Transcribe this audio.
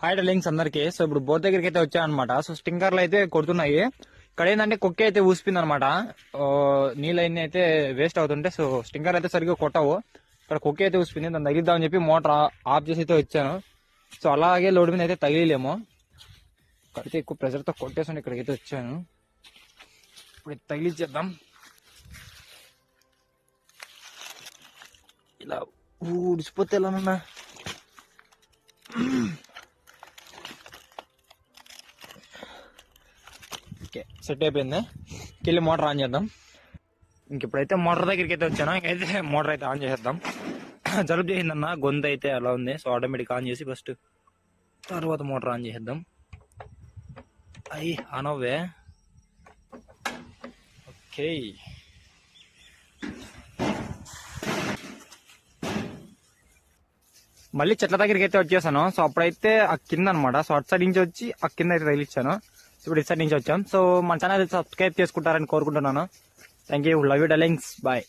Hi links అందరికి. So ఇప్పుడు bore దగ్గరికి అయితే వచ్చాను అనమాట సో స్టింకర్లు అయితే కొడుతున్నాయి. ఇక్కడ ఏంటంటే కుక్క అయితే ఊసిపోయింది అనమాట నీళ్ళన్నీ అయితే వేస్ట్ అవుతుంటే సో స్టింకర్ అయితే సరిగ్గా కొట్టవు. ఇక్కడ కుక్క అయితే ఊసిపోయింది. దాన్ని తగిలిద్దామని చెప్పి మోటార్ ఆఫ్ చేసి అయితే వచ్చాను. సో అలాగే లోడ్ మీద అయితే తగిలేము ఇక్కడైతే ఎక్కువ ప్రెషర్తో కొట్టేసి ఇక్కడికైతే వచ్చాను. ఇప్పుడు తగిలిచ్చేద్దాం. ఇలా ఊడిసిపోతే ఎలానన్నా ఓకే సెట్ అయిపోయింది? వెళ్ళి మోటార్ ఆన్ చేద్దాం. ఇంక ఇప్పుడైతే మోటార్ దగ్గరికి అయితే వచ్చాను. ఇంకైతే మోటార్ అయితే ఆన్ చేసేద్దాం. జలుబు చేసిందన్న గొంతు అయితే అలా ఉంది. సో ఆటోమేటిక్ ఆన్ చేసి ఫస్ట్ తర్వాత మోటార్ ఆన్ చేసేద్దాం. అయ్యి ఆన్ అవ్వే. ఓకే. మళ్ళీ చెట్ల దగ్గరికి అయితే వచ్చేసాను. సో అప్పుడైతే ఆ కింద అనమాట సో అటు సైడ్ నుంచి వచ్చి ఆ కింద అయితే తగిలిచ్చాను. ఇప్పుడు ఇటు సైడ్ నుంచి వచ్చాం. సో మన ఛానల్ సబ్స్క్రైబ్ చేసుకుంటారని కోరుకుంటున్నాను. Thank you love you darlings bye